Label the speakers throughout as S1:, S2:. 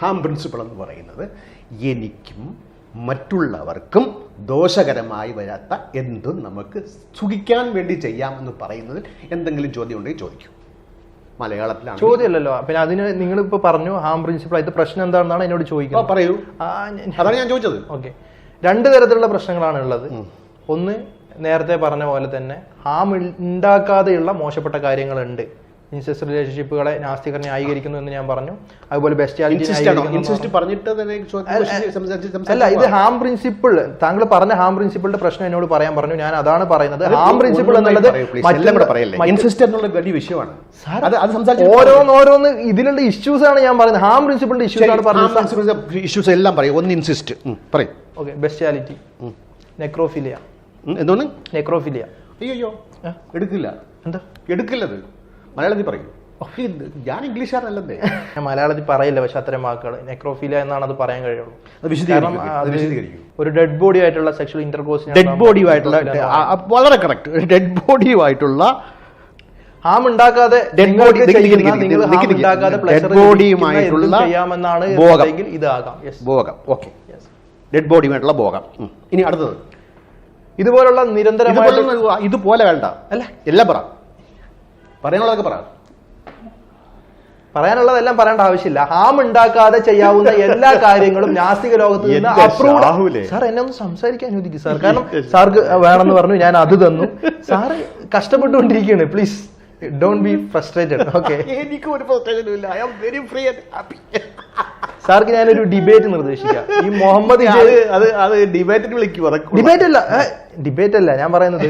S1: Ham principle എന്ന് പറയുന്നത് എനിക്കും മറ്റുള്ളവർക്കും ദോഷകരമായി വരാത്ത എന്തും നമുക്ക് സുഖിക്കാൻ വേണ്ടി ചെയ്യാമെന്ന് പറയുന്നതിൽ എന്തെങ്കിലും ചോദ്യം ഉണ്ടെങ്കിൽ ചോദിക്കും. മലയാളത്തിലാണ്
S2: ചോദ്യമല്ലല്ലോ. പിന്നെ അതിന് നിങ്ങൾ ഇപ്പൊ പറഞ്ഞു ഹാം പ്രിൻസിപ്പിൾ ഇത് പ്രശ്നം എന്താണെന്നാണ് എന്നോട് ചോദിക്കുന്നത്.
S1: പറയൂ. അതാണ് ഞാൻ ചോദിച്ചത്.
S2: ഓക്കെ. രണ്ട് തരത്തിലുള്ള പ്രശ്നങ്ങളാണ് ഉള്ളത് ഒന്ന് നേരത്തെ പറഞ്ഞ പോലെ തന്നെ ഹാം ഉണ്ടാക്കാതെയുള്ള മോശപ്പെട്ട കാര്യങ്ങളുണ്ട്. ഇൻസെസ്റ്റ് റിലേഷൻഷിപ്പുകളെ നാസ്തികർ ന്യായീകരിക്കുന്നു എന്ന് ഞാൻ പറഞ്ഞു. അതുപോലെ ബെസ്റ്റ് അല്ല ഇത് ഹാം പ്രിൻസിപ്പിൾ. താങ്കൾ പറഞ്ഞ ഹാം പ്രിൻസിപ്പിളിന്റെ പ്രശ്നം എന്നോട് പറയാൻ പറഞ്ഞു. ഞാൻ അതാണ് പറയുന്നത്. ഹാം പ്രിൻസിപ്പിൾ എന്നുള്ളത്
S1: വിഷയമാണ്.
S2: ഓരോന്നോരോന്ന് ഇതിലുള്ള ഇഷ്യൂസ് ആണ് ഞാൻ പറയുന്നത്. ഹാം പ്രിൻസിപ്പിളിന്റെ ഇഷ്യൂസ് ആണ് പറഞ്ഞത്.
S1: ഇഷ്യൂസ് എല്ലാം പറയും. ഒന്ന് ഇൻസിസ്റ്റ് പറയും.
S2: ഓക്കെ ബെസ്റ്റാലിറ്റി നെക്രോഫിലിയ
S1: എന്തോന്ന്
S2: നെക്രോഫിലിയ
S1: അയ്യോ? എടുക്കില്ല.
S2: എന്താ?
S1: എടുക്കില്ലത്. മലയാളത്തിൽ പറയും. ഞാൻ ഇംഗ്ലീഷുകാരനല്ലേ
S2: ഞാൻ മലയാളത്തിൽ പറയില്ല പക്ഷെ അത്തരം വാക്കുകൾ. നെക്രോഫീല എന്നാണ് അത് പറയാൻ കഴിയുള്ളൂ. ഒരു ഡെഡ് ബോഡി ആയിട്ടുള്ള സെക്ഷൽ ഇന്റർകോഴ്സ്
S1: ഡെഡ് ബോഡിയുമായിട്ടുള്ള വളരെ കറക്റ്റ് ഡെഡ് ബോഡിയുമായിട്ടുള്ള
S2: ആയിട്ടുള്ള ഉണ്ടാക്കാതെ
S1: ഡെഡ്
S2: ബോഡി
S1: bodyയുമായിട്ടുള്ള
S2: ലഭിക്കുന്ന ചെയ്യാമെന്നാണ്. ഇതാകാം.
S1: ഭോഗം. ഓക്കെ ഡെഡ് ബോഡിയുമായിട്ടുള്ള ഭോഗം. ഇനി അടുത്തത്.
S2: ഇതുപോലുള്ള നിരന്തരമായിട്ടുള്ള
S1: ഇതുപോലെ വേണ്ട.
S2: അല്ല.
S1: എല്ലാം പറ. പറയാനുള്ളതൊക്കെ പറയാം
S2: പറയാനുള്ളതെല്ലാം പറയേണ്ട ആവശ്യമില്ല. ഹാം ഉണ്ടാക്കാതെ ചെയ്യാവുന്ന എല്ലാ കാര്യങ്ങളും നാസ്തിക ലോകത്ത് നിന്ന് അപ്രൂവ് സാർ എന്നെ ഒന്ന് സംസാരിക്കാൻ അനുവദിക്കും. സാർ. കാരണം സാർക്ക് വേണമെന്ന് പറഞ്ഞു. ഞാൻ അത് തന്നു. Sir കഷ്ടപ്പെട്ടുകൊണ്ടിരിക്കുകയാണ്. Please don't be frustrated okay
S1: എനിക്ക് ഒരു പ്രശ്നവും ഇല്ല. I am very free and happy
S2: സാർക്ക് ഞാനൊരു ഡിബേറ്റ് നിർദ്ദേശിക്കാം. ഈ മുഹമ്മദ്
S1: അത് അത് അത് വിളിക്കൂ
S2: ഡിബേറ്റ് അല്ല ഡിബേറ്റ് അല്ല ഞാൻ പറയുന്നത്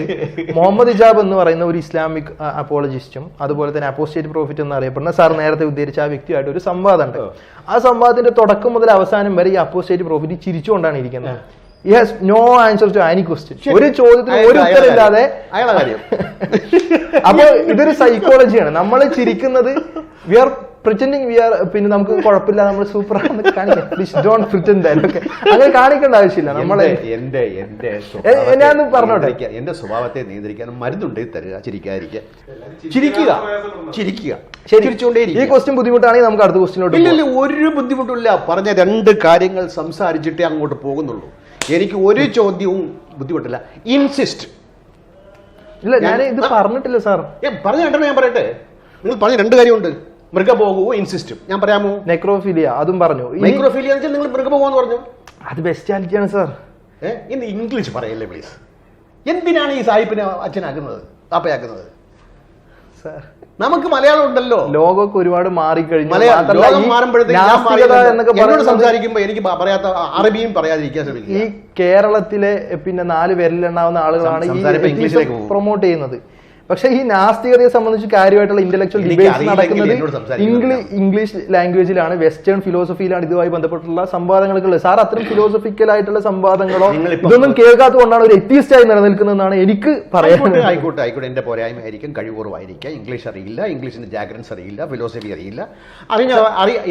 S2: മുഹമ്മദ് ഇജാബ് എന്ന് പറയുന്ന ഒരു ഇസ്ലാമിക് അപ്പോളജിസ്റ്റും അതുപോലെ തന്നെ അപ്പോസ്റ്റേറ്റ് പ്രോഫിറ്റ് എന്ന് അറിയപ്പെടുന്ന സാർ നേരത്തെ ഉദ്ധരിച്ച ആ വ്യക്തിയായിട്ട് ഒരു സംവാദമുണ്ട്. ആ സംവാദത്തിന്റെ തുടക്കം മുതൽ അവസാനം വരെ ഈ അപ്പോസ്റ്റേറ്റ് പ്രോഫിറ്റ് ചിരിച്ചുകൊണ്ടാണ് ഇരിക്കുന്നത്. ഈ has no answer to any question ഒരു ചോദ്യത്തിന് ഒരു ഉത്തരമില്ലാതെ
S1: അയാളെ കാര്യം.
S2: അപ്പൊ ഇതൊരു സൈക്കോളജിയാണ് നമ്മൾ ചിരിക്കുന്നത് we are pretending we are പിന്നെ നമുക്ക് കുഴപ്പമില്ല നമ്മൾ സൂപ്പർ ആണെന്ന് കാണിക്കാം ഡോണ്ട് പ്രിറ്റൻഡ് ഓക്കെ അങ്ങനെ കാണിക്കേണ്ട ആവശ്യമില്ല. നമ്മളെ
S1: എന്റെ
S2: ഞാനൊന്ന് പറഞ്ഞോട്ടെ.
S1: എന്റെ സ്വഭാവത്തെ നിയന്ത്രിക്കാൻ മരുന്നുണ്ട് തരിക ചിരിക്കാതിരിക്കുക ചിരിക്കുക ചിരിക്കുക
S2: ശരി. ഈ ക്വസ്റ്റ്യൻ ബുദ്ധിമുട്ടാണെങ്കിൽ നമുക്ക് അടുത്ത ക്വസ്റ്റിനോട്ട്
S1: ഇല്ല ഒരു ബുദ്ധിമുട്ടില്ല പറഞ്ഞ രണ്ട് കാര്യങ്ങൾ സംസാരിച്ചിട്ടേ അങ്ങോട്ട് പോകുന്നുള്ളൂ. എനിക്ക് ഒരു ചോദ്യവും ബുദ്ധിമുട്ടില്ല. ഇൻസിസ്റ്റ്
S2: ഇല്ല ഞാൻ ഇത് പറഞ്ഞിട്ടില്ല സാർ.
S1: പറഞ്ഞ രണ്ടെണ്ണം ഞാൻ പറയട്ടെ? നിങ്ങൾ പറഞ്ഞ രണ്ട് കാര്യമുണ്ട്. മൃഗഭോഗവും ഇൻസിസ്റ്റും ഞാൻ പറയാമോ?
S2: നെക്രോഫിലിയ അതും പറഞ്ഞു. നെക്രോഫിലിയ
S1: മൈക്രോഫീലിയ എന്ന് വെച്ചാൽ നിങ്ങൾ മൃഗഭോഗം എന്ന് പറഞ്ഞു.
S2: അത് ബെസ്റ്റാലിറ്റിയാണ് സാർ
S1: ഏ ഇന്ന് ഇംഗ്ലീഷ് പറയല്ലേ പ്ലീസ് എന്തിനാണ് ഈ സായിപ്പിനെ അച്ഛനാക്കുന്നത് താപ്പയാക്കുന്നത്?
S2: സാർ
S1: നമുക്ക് മലയാളം ഉണ്ടല്ലോ.
S2: ലോകമൊക്കെ ഒരുപാട് മാറിക്കഴിഞ്ഞു.
S1: മലയാളം
S2: മാത്രമല്ല
S1: ലോകം
S2: ഈ
S1: ഞാൻ
S2: നാസ്തികത
S1: പറയുന്നത്
S2: എന്നൊക്കെ
S1: എന്നോട്
S2: പറയുന്നത്
S1: സംസാരിക്കുമ്പോൾ എനിക്ക് പ- പറയാത്ത അറബിയും പറയാതിരിക്കാൻ
S2: ഈ
S1: ശ്രമിക്കുക
S2: കേരളത്തിലെ പിന്നെ നാല് പേരിലുണ്ടാവുന്ന ആളുകളാണ്
S1: സംസാരം ഇപ്പൊ ഇംഗ്ലീഷിലേക്ക് പോകും.
S2: പ്രൊമോട്ട് ചെയ്യുന്നത്. പക്ഷേ ഈ നാസ്തികതയെ സംബന്ധിച്ച് കാര്യമായിട്ടുള്ള ഇന്റലക്ച്വൽ
S1: ഡിബേറ്റ്
S2: ഡിബേറ്റ്സ് നടക്കുന്നത് ഇംഗ്ലീഷ് ഇംഗ്ലീഷ് ലാംഗ്വേജിലാണ് വെസ്റ്റേൺ ഫിലോസഫിയിലാണ് ഇതുമായി ബന്ധപ്പെട്ടുള്ള സംവാദങ്ങളൊക്കെ സാർ അത്തരം ഫിലോസഫിക്കൽ ആയിട്ടുള്ള സംവാദങ്ങളോ
S1: ഇതൊന്നും
S2: ഇതൊന്നും കേൾക്കാത്തതുകൊണ്ടാണ് ഒരു എത്തിയസ്റ്റ് ആയി നിലനിൽക്കുന്നതെന്നാണ് എനിക്ക് പറയാനുള്ളത്.
S1: ആയിക്കോട്ടെ ആയിക്കോട്ടെ. എന്റെ പോരായ്മ ആയിരിക്കും കഴിവുറവായിരിക്കാം. ഇംഗ്ലീഷ് അറിയില്ല ഇംഗ്ലീഷിന്റെ ജാഗ്രൻസ് അറിയില്ല ഫിലോസഫി അറിയില്ല.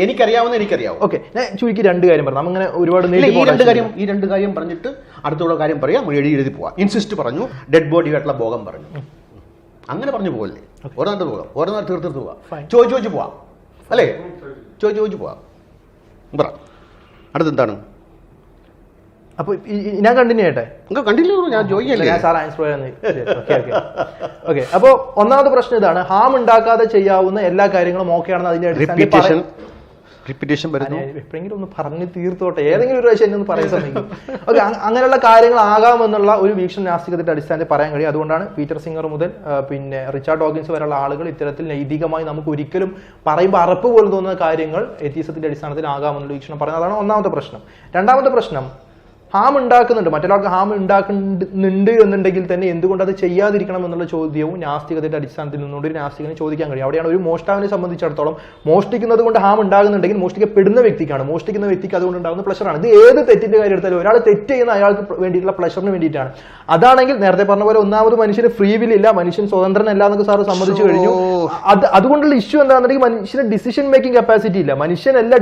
S1: എനിക്കറിയാവുന്ന എനിക്കറിയാവും.
S2: ഓക്കെ ഞാൻ ചുരുക്കി രണ്ട് കാര്യം പറഞ്ഞു. അങ്ങനെ ഒരുപാട്
S1: ഈ രണ്ട് കാര്യം ഈ രണ്ട് കാര്യം പറഞ്ഞിട്ട് അടുത്തുള്ള കാര്യം പറയാം. എഴുതി എഴുതി പോവാം. ഇൻസിസ്റ്റ് പറഞ്ഞു ഡെഡ് ബോഡി ആയിട്ടുള്ള ഭോഗം പറഞ്ഞു. അങ്ങനെ പറഞ്ഞു പോകല്ലേ ഓരോന്നിട്ട് പോകാം. ഓരോന്നിട്ട് തീർത്തിട്ട് പോവാം. ചോദിച്ചു ചോദിച്ചു പോവാം. അല്ലേ? ചോദിച്ചു ചോദിച്ചു പോവാം. പറ. അടുത്തെന്താണ്
S2: അപ്പൊ ഞാൻ കണ്ടിന്യൂ ചെയ്യട്ടെ?
S1: നിങ്ങൾ കണ്ടില്ലല്ലോ ഞാൻ ചോദിക്കല്ലേ?
S2: ഞാൻ സാർ ആൻസർ ഓക്കെ അപ്പോ ഒന്നാമത്തെ പ്രശ്നം ഇതാണ്. ഹാം ഉണ്ടാക്കാതെ ചെയ്യാവുന്ന എല്ലാ കാര്യങ്ങളും ഓക്കെ ആണെന്ന് അതിന്റെ
S1: റിപ്പീറ്റേഷൻ വരുന്നു.
S2: എപ്പോഴെങ്കിലും ഒന്ന് പറഞ്ഞു തീർത്തോട്ടെ. ഏതെങ്കിലും ഒരു പ്രാവശ്യം എന്നെ ഒന്ന് പറയാൻ ശ്രമിക്കും. ഓക്കെ അങ്ങനെയുള്ള കാര്യങ്ങളാകാമെന്നുള്ള ഒരു വീക്ഷണ നാസ്തികത്തിന്റെ അടിസ്ഥാനത്തിൽ പറയാൻ കഴിയും. അതുകൊണ്ടാണ് പീറ്റർ സിംഗർ മുതൽ പിന്നെ റിച്ചാർഡ് ഡോഗിൻസ് വരെയുള്ള ആളുകൾ ഇത്തരത്തിൽ നൈതികമായി നമുക്ക് ഒരിക്കലും പറയുമ്പോൾ അറപ്പ് പോലും തോന്നുന്ന കാര്യങ്ങൾ എത്തീസത്തിന്റെ അടിസ്ഥാനത്തിൽ ആകാമെന്നുള്ള വീക്ഷണം പറയുന്നത് അതാണ് ഒന്നാമത്തെ പ്രശ്നം. രണ്ടാമത്തെ പ്രശ്നം ഹാം ഉണ്ടാക്കുന്നുണ്ട്. മറ്റൊരാൾക്ക് ഹാം ഉണ്ടാക്കുന്നുണ്ട് എന്നുണ്ടെങ്കിൽ തന്നെ എന്തുകൊണ്ട് അത് ചെയ്യാതിരിക്കണം എന്നുള്ള ചോദ്യവും നാസ്തികതയുടെ അടിസ്ഥാനത്തിൽ നിന്നുകൊണ്ട് ഒരു നാസ്തികനെ ചോദിക്കാൻ കഴിയും. അവിടെയാണ് ഒരു മോഷ്ടാവിനെ സംബന്ധിച്ചിടത്തോളം മോഷ്ടിക്കുന്നത് കൊണ്ട് ഹാം ഉണ്ടാകുന്നുണ്ടെങ്കിൽ മോഷ്ടിക്കപ്പെടുന്ന വ്യക്തിക്കാണ്. മോഷ്ടിക്കുന്ന വ്യക്തിക്ക് അതുകൊണ്ട് ഉണ്ടാകുന്ന പ്ലഷറാണ് ഇത് ഏത് തെറ്റിന്റെ കാര്യം എടുത്താലും ഒരാൾ തെറ്റ് ചെയ്യുന്ന അയാൾക്ക് വേണ്ടിയിട്ടുള്ള പ്ലഷറിന് വേണ്ടിയിട്ടാണ്. അതാണെങ്കിൽ നേരത്തെ പറഞ്ഞ പോലെ ഒന്നാമത് മനുഷ്യന് ഫ്രീ ഇല്ല മനുഷ്യൻ സ്വതന്ത്രനല്ല എന്നൊക്കെ സാറ് സമ്മതിച്ചു കഴിഞ്ഞു. അത് അതുകൊണ്ടുള്ള ഇഷ്യൂ എന്താണെന്നുണ്ടെങ്കിൽ മനുഷ്യന് ഡിസിഷൻ മേക്കിംഗ് കപ്പാസിറ്റി ഇല്ല. മനുഷ്യനല്ല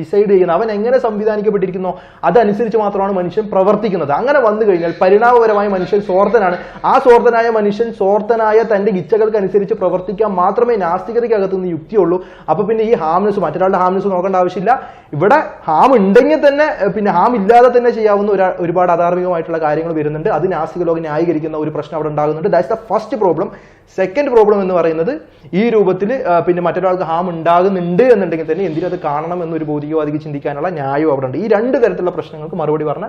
S2: ഡിസൈഡ് ചെയ്യുന്നത്. അവൻ എങ്ങനെ സംവിധാനിക്കപ്പെട്ടിരിക്കുന്നോ അതനുസരിച്ച് മാത്രമാണ് മനുഷ്യൻ പ്രവർത്തിക്കുന്നത്. അങ്ങനെ വന്നു കഴിഞ്ഞാൽ പരിണാമപരമായി മനുഷ്യൻ സ്വാർത്ഥനാണ്. ആ സ്വാർത്ഥനായ മനുഷ്യൻ സ്വാർത്ഥനായ തന്റെ ഇച്ഛകൾക്ക് അനുസരിച്ച് പ്രവർത്തിക്കാൻ മാത്രമേ നാസ്തികതയ്ക്കകത്ത് നിന്ന് യുക്തിയുള്ളൂ. അപ്പൊ പിന്നെ ഈ ഹാംനെസ് മറ്റൊരാളുടെ ഹാംനെസ് നോക്കേണ്ട ആവശ്യമില്ല. ഇവിടെ ഹാം ഉണ്ടെങ്കിൽ തന്നെ പിന്നെ ഹാം ഇല്ലാതെ തന്നെ ചെയ്യാവുന്ന ഒരു ഒരുപാട് അധാർമികമായിട്ടുള്ള കാര്യങ്ങൾ വരുന്നുണ്ട്. അത് നാസ്തിക ലോകം ന്യായീകരിക്കുന്ന ഒരു പ്രശ്നം അവിടെ ഉണ്ടാകുന്നുണ്ട്. That's the first problem second problem എന്ന് പറയുന്നത് ഈ രൂപത്തിൽ പിന്നെ മറ്റൊരാൾക്ക് ഹാം ഉണ്ടാകുന്നുണ്ട് എന്നുണ്ടെങ്കിൽ തന്നെ എന്തിനും അത് കാണണം എന്നൊരു ഭൗതികവാദിക്ക് ചിന്തിക്കാനുള്ള ന്യായവും അവിടെ ഉണ്ട്. ഈ രണ്ട് തരത്തിലുള്ള പ്രശ്നങ്ങൾക്ക് മറുപടി പറഞ്ഞ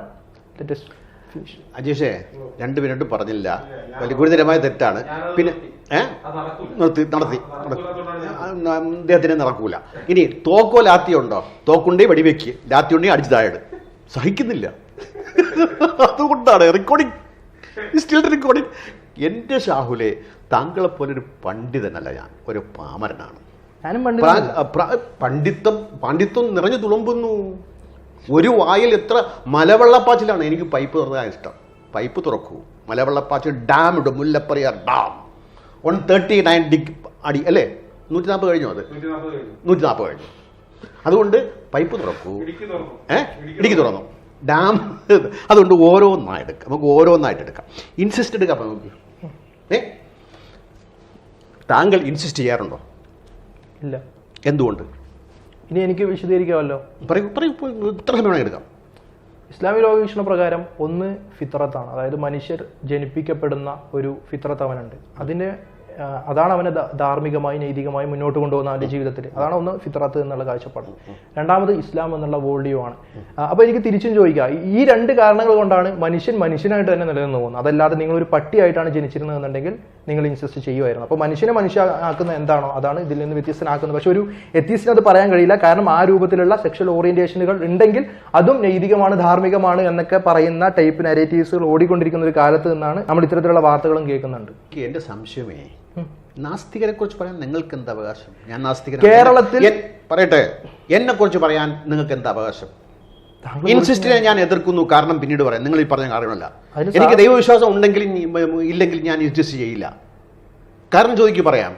S1: അജീഷേ രണ്ട് മിനിറ്റ് പറഞ്ഞില്ല. വലിയ ഗുരുതരമായ തെറ്റാണ്. പിന്നെ ഏ? നിർത്തി നടത്തി അദ്ദേഹത്തിനെ നടക്കൂല. ഇനി തോക്കോ ലാത്തിയുണ്ടോ തോക്കുണ്ടേ വെടിവെക്ക്. ലാത്തിയുണ്ടേ അടിച്ചു താഴെ സഹിക്കുന്നില്ല. അതുകൊണ്ടാണ് റെക്കോർഡിംഗ് സ്റ്റിൽ റെക്കോർഡിംഗ് എന്റെ ഷാഹുലെ താങ്കളെ പോലെ ഒരു പണ്ഡിതനല്ല ഞാൻ. ഒരു പാമരനാണ്. പണ്ഡിത്തം പണ്ഡിത്തം നിറഞ്ഞു തുളുമ്പുന്നു. ഒരു വായിൽ എത്ര മലവെള്ളപ്പാച്ചിലാണ്. എനിക്ക് പൈപ്പ് തുറക്കാൻ ഇഷ്ടം. പൈപ്പ് തുറക്കൂ. മലവെള്ളപ്പാച്ചിൽ ഡാം ഇടും. Mullaperiyar dam. One thirty nine dig അടി അല്ലേ? നൂറ്റി നാൽപ്പത് കഴിഞ്ഞു അത്? നൂറ്റി നാൽപ്പത് കഴിഞ്ഞു. അതുകൊണ്ട് പൈപ്പ് തുറക്കൂ. ഏ? ഇടുക്കി തുറന്നു. ഡാം അതുകൊണ്ട് ഓരോന്നായി എടുക്കാം. നമുക്ക് ഓരോന്നായിട്ട് എടുക്കാം. ഇൻസിസ്റ്റ് എടുക്കാം അപ്പൊ നമുക്ക്. ഏ? താങ്കൾ ഇൻസിസ്റ്റ് ചെയ്യാറുണ്ടോ?
S2: ഇല്ല.
S1: എന്തുകൊണ്ട്?
S2: ഇനി എനിക്ക് വിശദീകരിക്കാമല്ലോ.
S1: പറയൂ പറയൂ ഇത്ര സമയം എടുക്കാം?
S2: ഇസ്ലാമിക ലോകവീക്ഷണ പ്രകാരം ഒന്ന് ഫിത്രത്താണ് അതായത് മനുഷ്യർ ജനിപ്പിക്കപ്പെടുന്ന ഒരു ഫിത്രത്ത് അവനുണ്ട്. അതിന്റെ ആ, അതാണ് അവനെ ധാർമ്മികമായി നൈതികമായി മുന്നോട്ട് കൊണ്ടുപോകുന്ന അവന്റെ ജീവിതത്തിൽ. അതാണ് ഒന്ന് ഫിത്രത്ത് എന്നുള്ള കാഴ്ചപ്പാട്. രണ്ടാമത് ഇസ്ലാം എന്നുള്ള വോൾഡിയോ ആണ്. അപ്പോൾ അപ്പൊ എനിക്ക് തിരിച്ചും ചോദിക്കാം. ഈ രണ്ട് കാരണങ്ങൾ കൊണ്ടാണ് മനുഷ്യൻ മനുഷ്യനായിട്ട് തന്നെ നിലനിന്ന് പോകുന്നത്. അതല്ലാതെ നിങ്ങൾ ഒരു പട്ടിയായിട്ടാണ് ജനിച്ചിരുന്നതെന്നുണ്ടെങ്കിൽ നിങ്ങൾ ഇൻസിസ്റ്റ് ചെയ്യുമായിരുന്നു. അപ്പോൾ മനുഷ്യനെ മനുഷ്യനാക്കുന്ന എന്താണോ അതാണ് ഇതിൽ നിന്ന് വ്യത്യസ്തനാക്കുന്നത്. പക്ഷെ ഒരു എത്തീസിന് അത് പറയാൻ കഴിയില്ല. കാരണം ആ രൂപത്തിലുള്ള സെക്ഷൽ ഓറിയന്റേഷനുകൾ ഉണ്ടെങ്കിൽ അതും നൈതികമാണ് ധാർമ്മികമാണ് എന്നൊക്കെ പറയുന്ന ടൈപ്പ് നെറേറ്റീവ്സുകൾ ഓടിക്കൊണ്ടിരിക്കുന്ന ഒരു കാലത്ത് നിന്നാണ് നമ്മൾ ഇത്തരത്തിലുള്ള വാർത്തകളും കേൾക്കുന്നുണ്ട്.
S1: എന്റെ സംശയമേ നാസ്തികരെ കുറിച്ച് പറയാൻ നിങ്ങൾക്ക് എന്ത് അവകാശം? ഞാൻ നാസ്തികൻ
S2: കേരളത്തിൽ-
S1: പറയട്ടെ. എന്നെ കുറിച്ച് പറയാൻ നിങ്ങൾക്ക് എന്ത് അവകാശം ഇൻസിസ്റ്റിനെ ഞാൻ എതിർക്കുന്നു കാരണം പിന്നീട് പറയാം. നിങ്ങൾ ഈ പറഞ്ഞ
S2: കാര്യമല്ല
S1: എനിക്ക് ദൈവവിശ്വാസം ഉണ്ടെങ്കിൽ ഇല്ലെങ്കിൽ ഞാൻ ഇൻസിസ്റ്റ് ചെയ്യില്ല. കാരണം ചോദിക്കു പറയാം.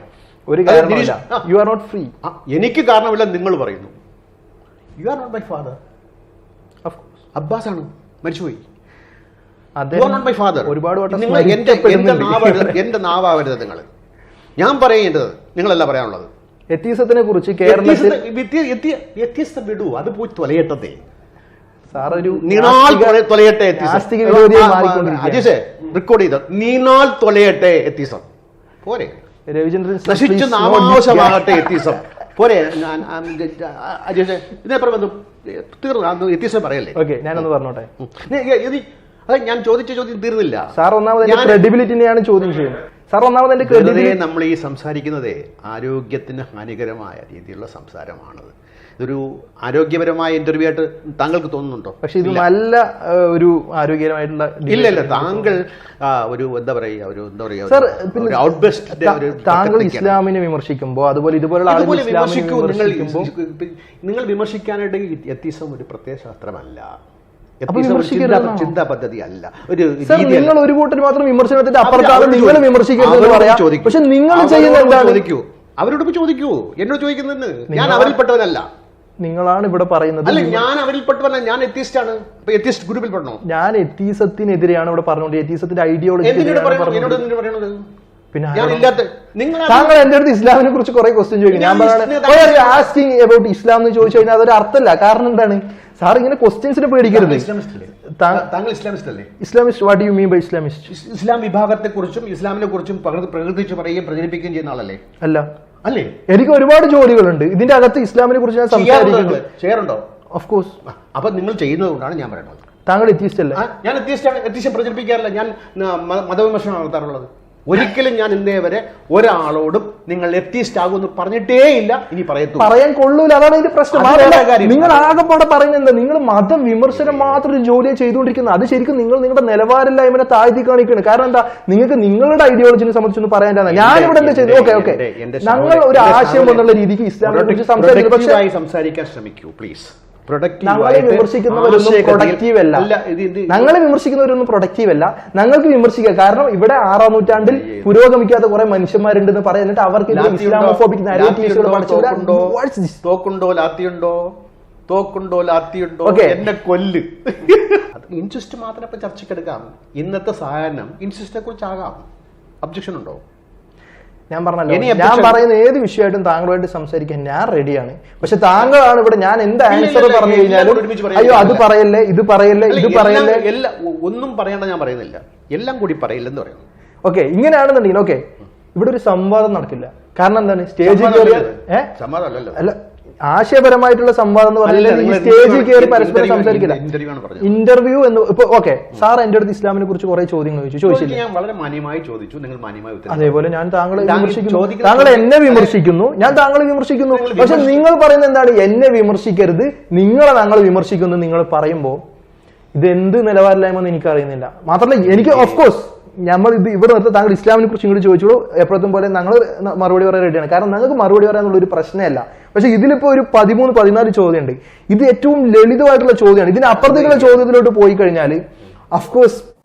S2: ഒരു കാരണമില്ല യു ആർ നോട്ട് ഫ്രീ
S1: എനിക്ക് കാരണമില്ല നിങ്ങൾ പറയുന്നു. You are not my father Abbas ആണ് മരിച്ചുപോയി. You are not my father
S2: ഒരുപാട്
S1: എന്റെ നാവാവരുത് നിങ്ങൾ ഞാൻ പറയേണ്ടത് നിങ്ങളല്ല പറയാനുള്ളത്.
S2: വ്യത്യസ്തത്തിനെ കുറിച്ച് കേരളത്തിൽ
S1: വ്യത്യസ്ത- വ്യത്യ- വ്യത്യ- വ്യത്യസ്ത വിടൂ. അത് പോയി തൊലയട്ടത്തെ. തൊലയട്ടെ. അജീഷേ റെക്കോർഡ് ചെയ്ത? നീണാൽ തൊലയട്ടെ എത്തിസം. പോരെ.
S2: രവിചന്ദ്രൻ
S1: നശിച്ചു നാമാവശമാകട്ടെ എത്തിസം. പോരെ അജീഷേ ഇതിനെപ്പുറം എന്തും തീർന്നു. എത്തിസം പറയല്ലേ?
S2: ഓക്കെ ഞാനൊന്ന് പറഞ്ഞോട്ടെ.
S1: അത് ഞാൻ ചോദിച്ച ചോദ്യം തീർന്നില്ല
S2: സാർ ഒന്നാമത് ക്രെഡിബിലിറ്റിനെയാണ് ചോദ്യം ചെയ്യുന്നത് സാർ ഒന്നാമത് എന്റെ ക്രെഡിബിലിറ്റി
S1: നമ്മൾ ഈ സംസാരിക്കുന്നത് ആരോഗ്യത്തിന് ഹാനികരമായ രീതിയിലുള്ള സംസാരമാണത് ഇതൊരു ആരോഗ്യപരമായ ഇന്റർവ്യൂ ആയിട്ട് താങ്കൾക്ക് തോന്നുന്നുണ്ടോ
S2: പക്ഷെ ഇത് നല്ല ഒരു ആരോഗ്യപരമായിട്ടുള്ള
S1: ഇല്ല ഇല്ല താങ്കൾ ഒരു എന്താ പറയുക ഒരു എന്താ പറയുക ഔട്ട്ബെസ്റ്റിന്റെ
S2: താങ്കൾ ഇസ്ലാമിനെ വിമർശിക്കുമ്പോൾ അതുപോലെ ഇതുപോലുള്ള
S1: നിങ്ങൾ വിമർശിക്കാനായിട്ട് എത്തിസം ഒരു പ്രത്യയ ചിന്താ- പദ്ധതി അല്ല ഒരു
S2: നിങ്ങൾ ഒരു കൂട്ടർ മാത്രം വിമർശനത്തിന്റെ അപ്പുറത്താണ് നിങ്ങൾ
S1: അവരോട്
S2: പറയാം. പക്ഷെ നിങ്ങൾ
S1: അവരോട്
S2: ചെയ്യുന്നത് എന്താണ്?
S1: ചോദിക്കൂ. അവരോട് ചോദിക്കൂ. എന്നോട് ചോദിക്കുന്നത് ഞാൻ അവരിൽപ്പെട്ടവനല്ല.
S2: നിങ്ങളാണ് ഇവിടെ പറയുന്നത്.
S1: അല്ല ഞാൻ അവരിൽപ്പെട്ടവനല്ല. ഞാൻ എത്തിസ്റ്റ് ആണ് എത്തിസ്റ്റ് ഗ്രൂപ്പിൽ പെടണോ?
S2: ഞാൻ എത്തീസത്തിനെതിരെയാണ് ഇവിടെ പറഞ്ഞുകൊണ്ട് എത്തീസത്തിന്റെ ഐഡിയോളജി
S1: പറയുന്നത്?
S2: പിന്നെ താങ്കൾ എന്റെ അടുത്ത് ഇസ്ലാമിനെ കുറിച്ച് കുറെ ക്വസ്റ്റ്യൻ ചോദിക്കും. ഞാൻ പറയാണ് ആസ്കിങ് അബൌട്ട് ഇസ്ലാം എന്ന് ചോദിച്ചു കഴിഞ്ഞാൽ അതൊരു അർത്ഥമല്ല. കാരണം എന്താണ്? സാർ ഇങ്ങനെ ക്വസ്റ്റ്യൻസിന് പേടിക്കരുത്.
S1: താങ്കൾ ഇസ്ലാമിസ്റ്റ് അല്ലേ
S2: Islamist what you mean by Islamist
S1: ഇസ്ലാം വിഭാഗത്തെ കുറിച്ചും ഇസ്ലാമിനെ കുറിച്ചും പ്രകൃതിച്ച് പറയുകയും പ്രചരിപ്പിക്കുകയും ചെയ്യുന്ന ആളല്ലേ?
S2: അല്ല.
S1: അല്ലേ?
S2: എനിക്ക് ഒരുപാട് ജോലികളുണ്ട്. ഇതിന്റെ അകത്ത് ഇസ്ലാമിനെ കുറിച്ച് ഞാൻ
S1: ചെയ്യാറുണ്ടോ
S2: സംസാരിക്കുന്നു.
S1: നിങ്ങൾ? ചെയ്യാറുണ്ടോ
S2: ഓഫ് കോഴ്സ്
S1: അപ്പൊ നിങ്ങൾ ചെയ്യുന്നത് കൊണ്ടാണ് ഞാൻ പറയുന്നത്.
S2: താങ്കൾ എത്തിസ്റ്റ്
S1: ഞാൻ എത്തിയിസ്റ്റാണ് എത്തിയം പ്രചരിപ്പിക്കാറില്ല. ഞാൻ മതവിമർശനം നടത്താറുള്ളത്. ഒരിക്കലും ഞാൻ ഇന്നേ വരെ ഒരാളോടും നിങ്ങൾ ലെഫ്റ്റിസ്റ്റ് ആകുമെന്ന് പറഞ്ഞിട്ടേ ഇല്ല. ഇനി പറയത്തു
S2: പറയാൻ കൊള്ളൂല. അതാണ് ഇതിന്റെ പ്രശ്നം. നിങ്ങൾ ആകെപ്പാടെ പറയുന്നത് എന്താ? നിങ്ങൾ മതം വിമർശനം മാത്രം ഒരു ജോലിയെ ചെയ്തുകൊണ്ടിരിക്കുന്നത്. അത് ശരിക്കും നിങ്ങൾ നിങ്ങളുടെ നിലവാരമില്ലായ്മനെ താഴ്ത്തി കാണിക്കുകയാണ്. കാരണം എന്താ? നിങ്ങൾക്ക് നിങ്ങളുടെ ഐഡിയോളജിനെ സംബന്ധിച്ചൊന്നും പറയാൻ ഞാൻ ഇവിടെ എന്താ ചെയ്തു ഓക്കെ ഓക്കെ. ഞങ്ങൾ ഒരു ആശയം എന്നുള്ള രീതിക്ക് ഇസ്ലാമിനെ കുറിച്ച്
S1: സംസാരിക്കാൻ ശ്രമിക്കൂ പ്ലീസ്.
S2: ഞങ്ങളെ വിമർശിക്കുന്നവരൊന്നും പ്രൊഡക്റ്റീവ് അല്ല. ഞങ്ങൾക്ക് വിമർശിക്കുക. കാരണം ഇവിടെ ആറാം നൂറ്റാണ്ടിൽ പുരോഗമിക്കാത്ത കുറെ മനുഷ്യന്മാരുണ്ടെന്ന് പറയാം എന്നിട്ട് അവർക്ക്? ഇസ്ലാമോഫോബിക്?
S1: തോക്കുണ്ടോ? ലാത്തിയുണ്ടോ തോക്കുണ്ടോ? ലാത്തിയുണ്ടോ എന്നെ കൊല്ല്. ഇൻസിസ്റ്റ് മാത്രം ഇപ്പൊ ചർച്ചയ്ക്കെടുക്കാം ഇന്നത്തെ സാധനം ഇൻസിസ്റ്റിനെ കുറിച്ചാകാം. ഒബ്ജക്ഷൻ ഉണ്ടോ?
S2: ഞാൻ പറഞ്ഞല്ലോ ഞാൻ പറയുന്ന ഏത് വിഷയമായിട്ടും താങ്കളുമായിട്ട് സംസാരിക്കാൻ ഞാൻ റെഡിയാണ് പക്ഷെ താങ്കളാണ് ഇവിടെ ഞാൻ എന്ത് ആൻസർ പറഞ്ഞു കഴിഞ്ഞാലും അയ്യോ അത് പറയല്ലേ ഇത് പറയല്ലേ ഇത് പറയല്ലേ.
S1: എല്ലാം ഒന്നും പറയണ്ട ഞാൻ പറയുന്നില്ല. എല്ലാം കൂടി പറയില്ലെന്ന് പറയുന്നു
S2: ഓക്കെ ഇങ്ങനെയാണെന്നുണ്ടെങ്കിൽ ഓക്കെ ഇവിടെ ഒരു സംവാദം നടക്കില്ല. കാരണം എന്താണ്? സ്റ്റേജിൽ അല്ല ആശയപരമായിട്ടുള്ള സംവാദം എന്ന് പറഞ്ഞാൽ ഈ സ്റ്റേജിൽ കയറി പരസ്പരം സംസാരിക്കില്ല. ഇന്റർവ്യൂ എന്ന് ഇപ്പൊ ഓക്കെ സാർ എന്റെ അടുത്ത് ഇസ്ലാമിനെ കുറിച്ച് കുറെ ചോദ്യങ്ങൾ ചോദിച്ചു. ചോദിച്ചില്ല?
S1: ഞാൻ വളരെ മാന്യമായി ചോദിച്ചു. നിങ്ങൾ മാന്യമായി
S2: അതേപോലെ ഞാൻ താങ്കളെ
S1: താങ്കൾ
S2: വിമർശിക്കുന്നു. താങ്കൾ എന്നെ വിമർശിക്കുന്നു. ഞാൻ താങ്കളെ വിമർശിക്കുന്നു. പക്ഷെ നിങ്ങൾ പറയുന്നത് എന്താണ്? എന്നെ വിമർശിക്കരുത്. നിങ്ങളെ താങ്കൾ വിമർശിക്കുന്നു നിങ്ങൾ പറയുമ്പോൾ ഇത് എന്ത് നിലവാരമില്ലായ്മ എനിക്ക് അറിയുന്നില്ല മാത്രമല്ല എനിക്ക് ഓഫ് കോഴ്സ് നമ്മൾ ഇത് ഇവിടെ നിർത്തി താങ്കൾ ഇസ്ലാമിനെ കുറിച്ച് ഇങ്ങോട്ട് ചോദിച്ചോളൂ. എപ്പോഴത്തും പോലെ ഞങ്ങൾ മറുപടി പറയാൻ റെഡിയാണ് കാരണം ഞങ്ങൾക്ക് മറുപടി പറയാനുള്ള ഒരു പ്രശ്നമല്ല. പക്ഷെ ഇതിലിപ്പോ ഒരു പതിമൂന്ന് പതിനാല് ചോദ്യമുണ്ട്. ഇത് ഏറ്റവും ലളിതമായിട്ടുള്ള ചോദ്യമാണ്. ഇതിന് അപ്പുറത്തേക്കുള്ള ചോദ്യത്തിലോട്ട് പോയി കഴിഞ്ഞാൽ അഫ്കോഴ്സ്